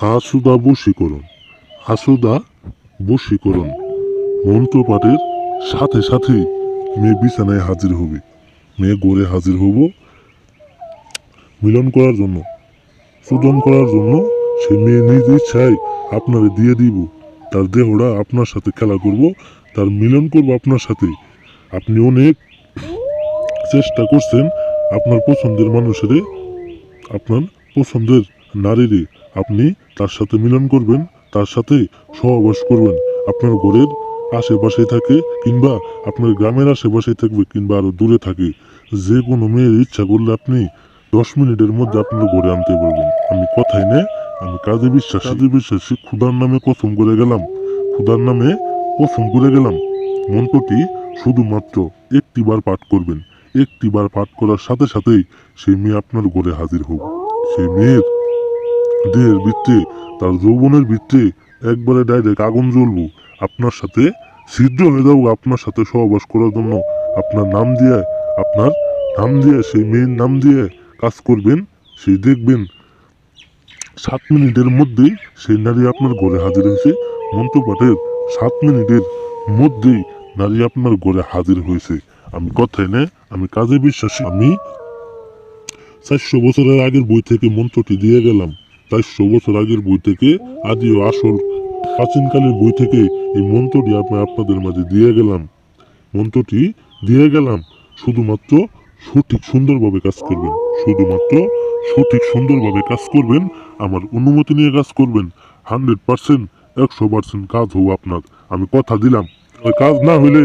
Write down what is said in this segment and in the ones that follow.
আসুদা বশীকরণ। আসুদা বশীকরণ। মন্ত্রপাঠের সাথে সাথে মেয়ে বিছানায় হাজির হবে। মেয়ে গড়ে হাজির হব মিলন করার জন্য। শোধন করার জন্য সে মেয়ে নিজ ইচ্ছায় আপনারে দিয়ে দিব। তার দেহটা আপনার সাথে খেলা করব, তার মিলন করব আপনার সাথে। আপনি অনেক চেষ্টা করছেন আপনার পছন্দের মানুষেরে, আপনার পছন্দের নারীরে আপনি তার সাথে মিলন করবেন, তার সাথে সহবাস করবেন। আপনার ঘরের আশেপাশে থাকে কিংবা আপনার গ্রামের আশেপাশে থাকবে কিংবা আরও দূরে থাকে। যে কোনো মেয়ের ইচ্ছা করলে আপনি দশ মিনিটের মধ্যে আপনার ঘরে আনতে পারবেন। আমি কথাই নে আমি কাজে বিশ্বাস, কাজে বিশ্বাসী ক্ষুদার নামে কসম করে গেলাম। ক্ষুদার নামে কসম করে গেলাম। মন্ত্রটি শুধুমাত্র একটিবার পাঠ করবেন। একটিবার পাঠ করার সাথে সাথেই সেই মেয়ে আপনার ঘরে হাজির হোক। সেই মেয়ের দেহের বৃত্তে তার যৌবনের বৃত্তে একবারে ডাইরেক্ট আগুন জ্বলবো। আপনার সাথে সিদ্ধ হয়ে যাব আপনার সাথে সহবাস করার জন্য। আপনার নাম দিয়ে, আপনার নাম দিয়ে, সেই মেয়ের নাম দিয়ে কাজ করবেন, সেই দেখবেন সাত মিনিটের মধ্যেই সেই নারী আপনার ঘরে হাজির হয়েছে। মন্ত্রপাঠের সাত মিনিটের মধ্যেই নারী আপনার ঘরে হাজির হয়েছে। আমি কথাই নে, আমি কাজে বিশ্বাসী। আমি চারশো বছরের আগের বই থেকে মন্ত্রটি দিয়ে গেলাম। চারশো বছর আগের বই থেকে আদিও আসল প্রাচীনকালের বই থেকে এই মন্ত্রটি আপনাদের মাঝে দিয়ে গেলাম। মন্ত্রটি দিয়ে গেলাম শুধুমাত্র সঠিক সুন্দরভাবে কাজ করবেন। শুধুমাত্র সঠিক সুন্দরভাবে কাজ করবেন, আমার অনুমতি নিয়ে কাজ করবেন। হান্ড্রেড পার্সেন্ট, একশো পার্সেন্ট কাজ হব আপনার। আমি কথা দিলাম। কাজ না হলে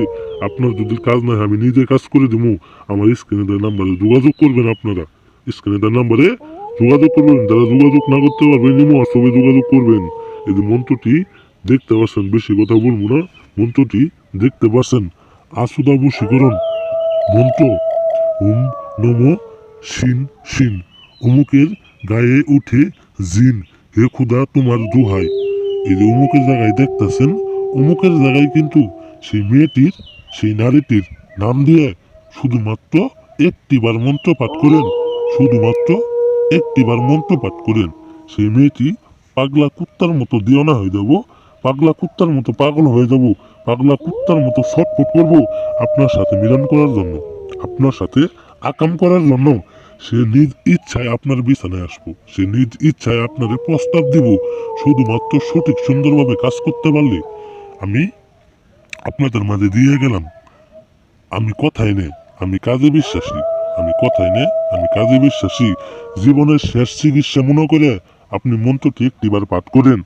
আপনার যদি কাজ না হয়, আমি নিজে কাজ করে দেবো আমার স্ক্রিনে নাম্বারে যোগাযোগ করবেন আপনারা। স্ক্রিনে নাম্বারে যোগাযোগ করবেন, যারা যোগাযোগ না করতে পারবেন নিমো সবে যোগাযোগ করবেন। এই মন্ত্রটি দেখতে পাচ্ছেন, বেশি কথা বলব না, মন্ত্রটি দেখতে পাচ্ছেন। আসুদা বশীকরণ মন্ত্র, উম নম শিন শিন, অমুকের গায়ে উঠে জিন, হে খুদা তোমার দোহাই। এই যে অমুকের জায়গায় দেখতেছেন, অমুকের জায়গায় কিন্তু সেই মেয়েটির, সেই নারীটির নাম দিয়ে শুধুমাত্র একটিবার মন্ত্র পাঠ করেন, শুধুমাত্র একটিবার মন্ত্র পাঠ করেন। সেই মেয়েটি পাগলা কুত্তার মতো দিওনা হয়ে যাব, পাগলা কুত্তার মতো পাগল হয়ে যাব, পাগলা কুত্তার মতো ছটফট করব আপনার সাথে মিলন করার জন্য, আপনার সাথে আকাম করার জন্য। সে নিজ ইচ্ছায় আপনার বিছানায় আসব, সে নিজ ইচ্ছায় আপনার প্রস্তাব দিব, শুধুমাত্র সঠিক সুন্দরভাবে কাজ করতে পারলে। আমি আপনাদের মাঝে দিয়ে গেলাম। আমি কথাই নেই, আমি কাজে বিশ্বাসী। কথাই নে, আমি কাজে বিশ্বাসী। জীবনের শেষ চিকিৎসা মনে করে আপনি মন্ত্রটি একটিবার পাঠ করেন।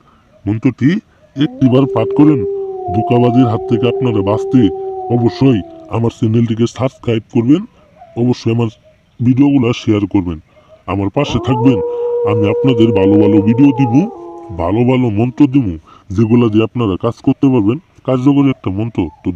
মন্ত্রটি একটিবার পাঠ করেন ধোকাবাজির হাত থেকে আপনারা বাঁচতে অবশ্যই আমার চ্যানেলটিকে সাবস্ক্রাইব করবেন, অবশ্যই আমার ভিডিওগুলো শেয়ার করবেন। আমার পাশে থাকবেন, আমি আপনাদের ভালো ভালো ভিডিও দিব, ভালো ভালো মন্ত্র দিব, যেগুলো দিয়ে আপনারা কাজ করতে পারবেন। কার্যকরী একটা মন্ত্র, তো